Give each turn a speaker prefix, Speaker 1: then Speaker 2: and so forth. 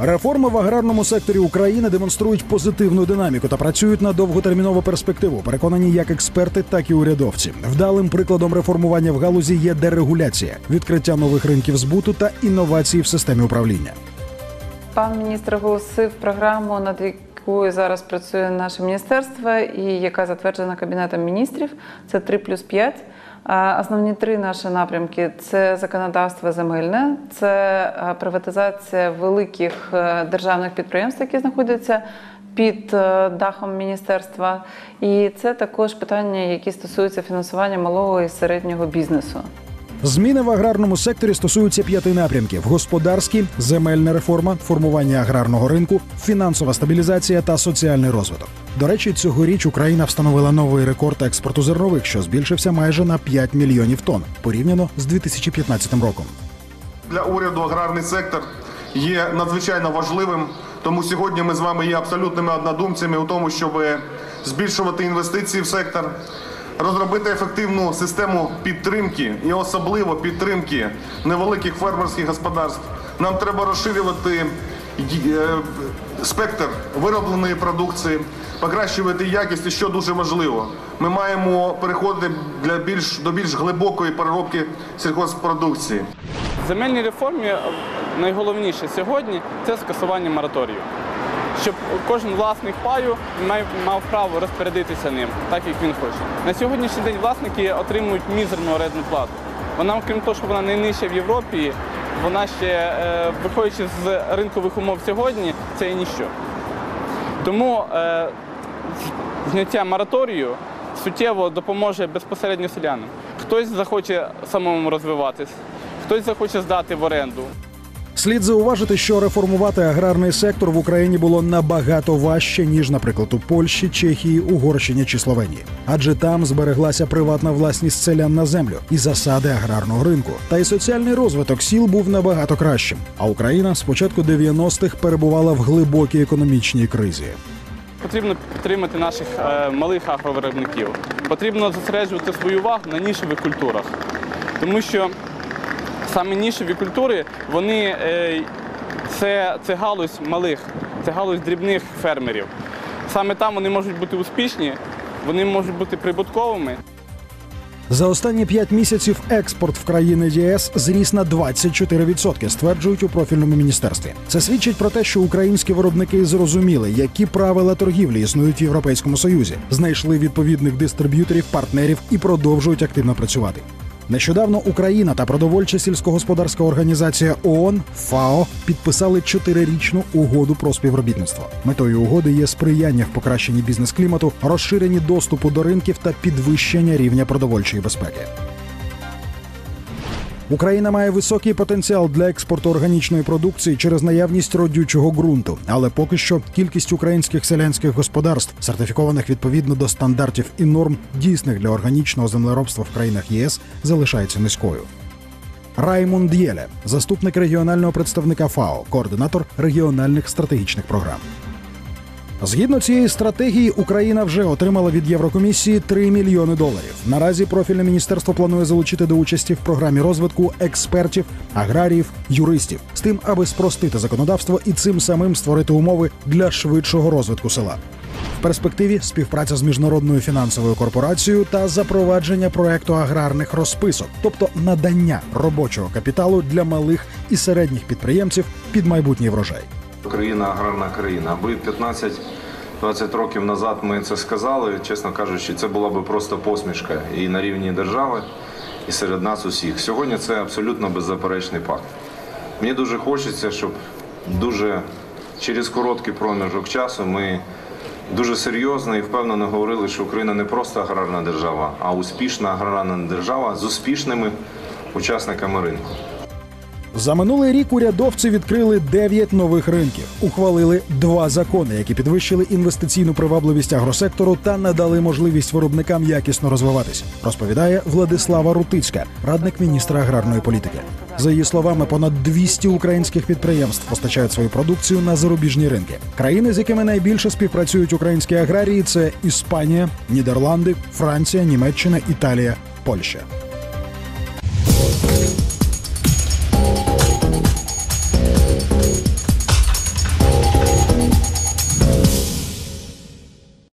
Speaker 1: Реформи в аграрному секторі України демонструють позитивну динаміку та працюють на довготермінову перспективу. Переконані як експерти, так і урядовці. Вдалим прикладом реформування в галузі є дерегуляція, відкриття нових ринків збуту та інновації в системі управління.
Speaker 2: Пан міністр оголосив програму, над якою зараз працює наше міністерство, і яка затверджена Кабінетом міністрів. Це 3 плюс 5. Основні три наші напрямки це законодавство земельне, це приватизація великих е, державних підприємств, які знаходяться під е, дахом міністерства. І це також питання, які стосуються фінансування малого і середнього бізнесу.
Speaker 1: Зміни в аграрному секторі стосуються п'яти напрямків: господарські, земельна реформа, формування аграрного ринку, фінансова стабілізація та соціальний розвиток. До речі, цьогоріч Україна встановила новий рекорд експорту зернових, що збільшився майже на 5 мільйонів тонн порівняно з 2015 роком.
Speaker 3: Для уряду аграрний сектор є надзвичайно важливим. Тому сьогодні ми з вами є абсолютними однодумцями у тому, щоб збільшувати інвестиції в сектор, розробити ефективну систему підтримки і особливо підтримки невеликих фермерських господарств. Нам треба розширювати е, спектр виробленої продукції, покращувати якість, і що дуже важливо. Ми маємо переходити для більш до більш глибокої переробки сільхозпродукції.
Speaker 4: Реформі е, найголовніше сьогодні це скасування мораторію. Щоб кожен власник паю мав, право розпорядитися ним, так як він хоче. На сьогоднішній день власники отримують мізерну орендну плату. Вона, крім того, що вона найнижча в Європі, вона ще, е, виходячи з ринкових умов сьогодні, це і ніщо. Тому е, зняття мораторію суттєво допоможе безпосередньо селянам. Хтось захоче самому розвиватись, хтось захоче здати в оренду.
Speaker 1: Слід зауважити, що реформувати аграрний сектор в Україні було набагато важче ніж, наприклад, у Польщі, Чехії, Угорщині чи Словенії, адже там збереглася приватна власність селян на землю і засади аграрного ринку. Та й соціальний розвиток сіл був набагато кращим. А Україна з початку 90-х перебувала в глибокій економічній кризі.
Speaker 4: Потрібно підтримати наших е, малих агровиробників. Потрібно зосереджувати свою увагу на нішевих культурах, тому що саме нішеві культури вони е, це, це галузь малих, це галузь дрібних фермерів. Саме там вони можуть бути успішні, вони можуть бути прибутковими.
Speaker 1: За останні п'ять місяців експорт в країни ЄС зріс на 24%, стверджують у профільному міністерстві. Це свідчить про те, що українські виробники зрозуміли, які правила торгівлі існують в Європейському Союзі, знайшли відповідних дистриб'юторів, партнерів і продовжують активно працювати. Нещодавно Україна та продовольча сільськогосподарська організація ООН ФАО підписали чотирирічну угоду про співробітництво. Метою угоди є сприяння в покращенні бізнес-клімату, розширенні доступу до ринків та підвищення рівня продовольчої безпеки. Україна має високий потенціал для експорту органічної продукції через наявність родючого ґрунту, але поки що кількість українських селянських господарств, сертифікованих відповідно до стандартів і норм, дійсних для органічного землеробства в країнах ЄС, залишається низькою. Раймунд Єле, заступник регіонального представника ФАО, координатор регіональних стратегічних програм. Згідно цієї стратегії, Україна вже отримала від Єврокомісії 3 мільйони доларів. Наразі профільне міністерство планує залучити до участі в програмі розвитку експертів, аграріїв, юристів з тим, аби спростити законодавство і цим самим створити умови для швидшого розвитку села. В перспективі співпраця з міжнародною фінансовою корпорацією та запровадження проекту аграрних розписок, тобто надання робочого капіталу для малих і середніх підприємців під майбутній врожай.
Speaker 5: Україна аграрна країна. Аби 15-20 років назад ми це сказали, чесно кажучи, це була би просто посмішка і на рівні держави, і серед нас усіх. Сьогодні це абсолютно беззаперечний факт. Мені дуже хочеться, щоб дуже через короткий проміжок часу ми дуже серйозно і впевнено говорили, що Україна не просто аграрна держава, а успішна аграрна держава з успішними учасниками ринку.
Speaker 1: За минулий рік урядовці відкрили 9 нових ринків, ухвалили два закони, які підвищили інвестиційну привабливість агросектору та надали можливість виробникам якісно розвиватись. Розповідає Владислава Рутицька, радник міністра аграрної політики. За її словами, понад 200 українських підприємств постачають свою продукцію на зарубіжні ринки. Країни, з якими найбільше співпрацюють українські аграрії, це Іспанія, Нідерланди, Франція, Німеччина, Італія, Польща.